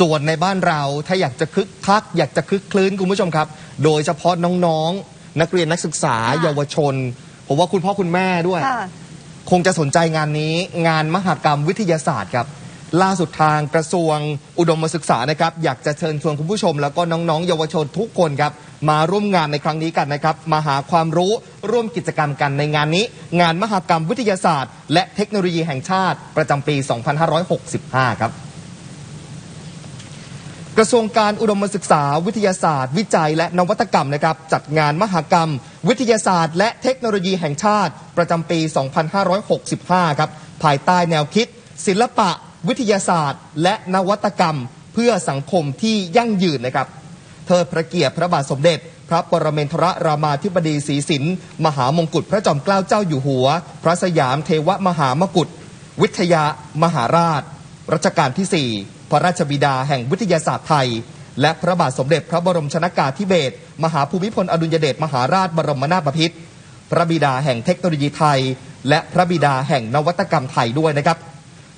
ส่วนในบ้านเราถ้าอยากจะคึกคัก อยากจะคึกคลื้นคุณผู้ชมครับ โดยเฉพาะน้องๆ นักเรียนนักศึกษาค่ะ เยาวชน ผมว่าคุณพ่อคุณแม่ด้วย ค่ะ คงจะสนใจงานนี้งานมหกรรมวิทยาศาสตร์ครับ ล่าสุดทางกระทรวงอุดมศึกษานะครับ อยากจะเชิญชวนคุณผู้ชม แล้วก็น้องๆ เยาวชนทุกคนครับ มาร่วมงานในครั้งนี้กันนะครับ มาหาความรู้ร่วมกิจกรรมกันในงานนี้ งานมหกรรมวิทยาศาสตร์ และเทคโนโลยีแห่งชาติประจำปี 2565 ครับ กระทรวงการอุดมศึกษา วิทยาศาสตร์ วิจัย และนวัตกรรมนะครับจัดงานมหกรรม วิทยาศาสตร์ และเทคโนโลยีแห่งชาติ ประจำปี 2565 ครับภายใต้แนวคิด ศิลปะ วิทยาศาสตร์ และนวัตกรรม เพื่อสังคมที่ยั่งยืนนะครับเทิดพระเกียรติพระบาทสมเด็จ พระปรเมนทรรามาธิบดีศรีสินมหามงกุฎพระจอมเกล้าเจ้าอยู่หัว พระสยามเทวมหามกุฎวิทยามหาราชรัชกาลที่4 พระราชบิดาแห่งวิทยาศาสตร์ไทย และพระบาทสมเด็จพระบรมชนากาธิเบศรมหาภูมิพลอดุลยเดชมหาราชบรมนาถบพิตรพระบิดาแห่งเทคโนโลยีไทย และพระบิดาแห่งนวัตกรรมไทยด้วยนะครับ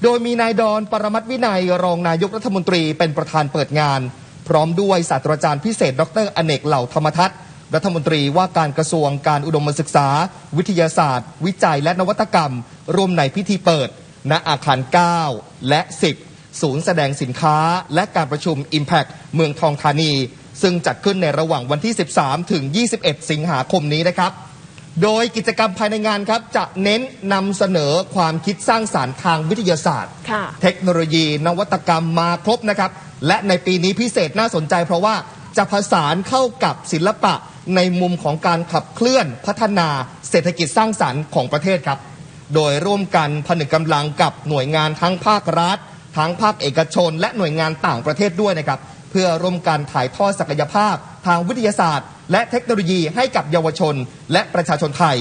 โดยมีนายดอนปรมัตวินัยรองนายกรัฐมนตรีเป็นประธานเปิดงาน พร้อมด้วยศาสตราจารย์พิเศษ ดรอเนกเหล่าธรรมทัศน์รัฐมนตรีว่าการกระทรวงการอุดมศึกษา วิทยาศาสตร์ วิจัยและนวัตกรรม ร่วมในพิธีเปิด ณอาคาร 9 และ 10 ศูนย์แสดงสินค้าและการประชุม Impact เมืองทองธานี ซึ่งจัดขึ้นในระหว่างวันที่ 13 ถึง 21 สิงหาคมนี้นะครับ โดยกิจกรรมภายในงานครับ จะเน้นนำเสนอความคิดสร้างสารรค์ทางวิทยาศาสตร์ค่ะเทคโนโลยี นวัตกรรมมาครบนะครับ และในปีนี้พิเศษน่าสนใจ เพราะว่าจะผสานเข้ากับศิลปะในมุมของการขับเคลื่อนพัฒนาเศรษฐกิจสร้างสรรค์ของประเทศครับ โดยร่วมกันผนึกกำลังกับหน่วยงานทั้งภาครัฐ ทั้งภาคเอกชน และหน่วยงานต่างประเทศด้วยนะครับ เพื่อร่วมกันถ่ายทอดศักยภาพ ทางวิทยาศาสตร์ และเทคโนโลยีให้กับเยาวชน และประชาชนไทย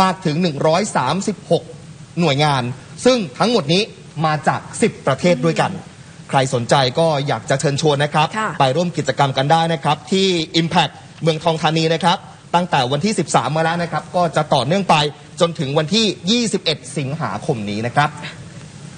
มากถึง 136 หน่วยงาน ซึ่งทั้งหมดนี้มาจาก 10 ประเทศด้วยกัน ใครสนใจก็อยากจะเชิญชวนนะครับค่ะไปร่วมกิจกรรมกันได้นะครับ ที่ Impact เมืองทองธานีนะครับ ตั้งแต่วันที่ 13 มาแล้วนะครับ ก็จะต่อเนื่องไปจนถึงวันที่ 21 สิงหาคมนี้นะครับ